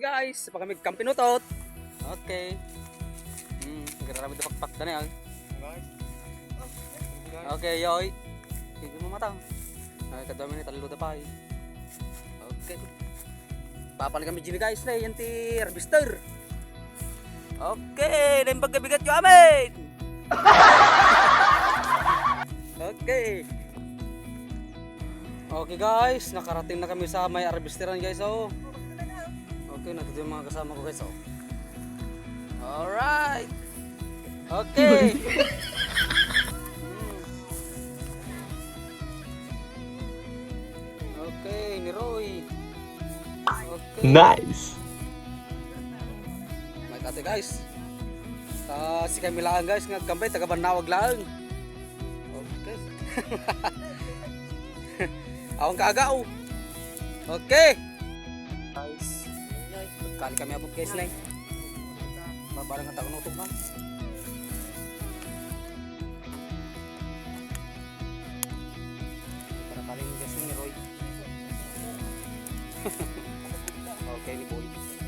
Guys, pa kami kampinutot. Okay. Hmm, grabe na pakpak na yan. Okay, yoy. Hindi mo matang. Ay, kadami ni talo pa eh. Okay. Papal kami dyan guys na yan ti harvester. Okay, na yung pagkabigat yung amin. okay. Okay guys, nakarating na kami sa may harvesteran guys oh. Okay, nandito yung mga kasama ko guys oh. Alright. Okay. Okay, ni Roy. Okay. Nice. May kate guys. Ta si kami lang guys nga gambay taga Banawag lang. Okay. Awang kaagaw. Okay. Guys. Kali kami abot guys na. Mabarang ang takon utog man. Para kali ni guys ni Roy. okay ni boy. Okay.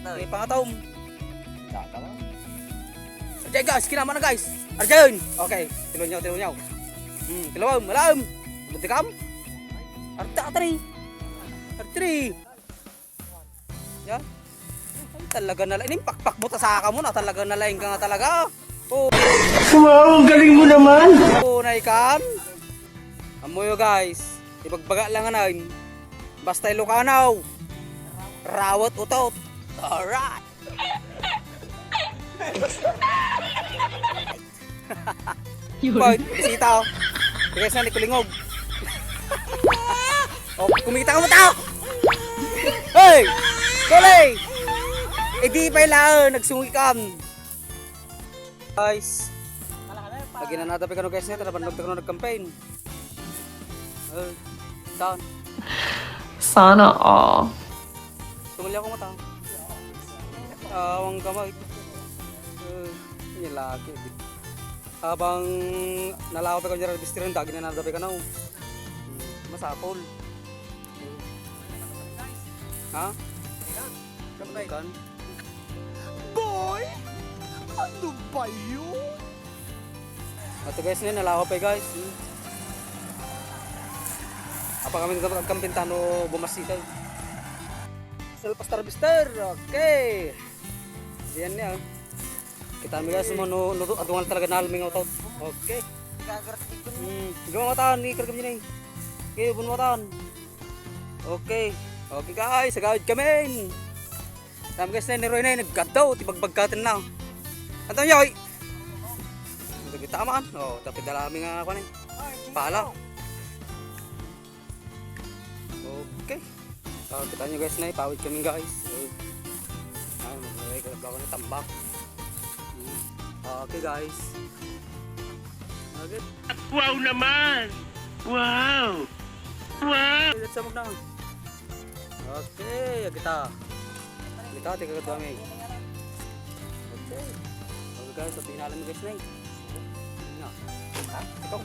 Okay, pangatawm. Arjay guys, kinama na guys. Arjay! Okay, tilaw niyo. Hmm, tilawam, malam. Bunti kam. Arta atri. Artri. Ay, talaga na lain. Pakpak mo sa ka mo na talaga na lain ka nga talaga. Oh, Wow, galing mo naman. tunay kan. Amoyo guys. Ibagbaga lang anan. Basta ilokanaw. Rawat utot. Alright. Boy, bisita oh. Bigas na ni Kulingog. oh, kumita ka mo tao. Hey! Kulay! Eh di pa ilaan, nagsungi ka. Guys, lagi na natapi ka no guys nito, nabandag ka no nag-campaign. Eh, saan? Sana all. Tumuli ako mata. Awang kamay. Eh, yung laki. di. Habang nalawat ako dyan, bistirin, dagi na nadabi ka na. oh. Hmm, Masapol. Ha? Kan? Boy, ano ba yun? Ito guys na nalawa pa eh, guys. Apa kami nagkampintano bumasita. Selpas tarbister. Okay. Diyan niya. Kita mi guys mo no adungan talaga nalming auto. Okay. Hmm, gawa matan ni kargam ni. Okay, bun matan. Okay. Okay guys, sagawid kami. Tama guys na ni Roy na nagkataw, tibagbagkatan lang. Anto yoy. Hindi tamaan. Oh, tapi dalami nga ako ni. Pala. Okay. So, kita nyo guys na ipawid kami guys. Ay, ka ako tambak. Okay guys. Okay. Wow naman! Wow! Wow! Let's sabog na. Okay, kita. Kita, tika ka dami. Okay. Okay guys, so tingnan mo guys na. Ito.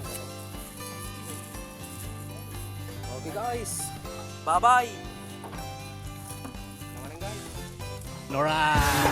Okay guys. Bye-bye. Alright.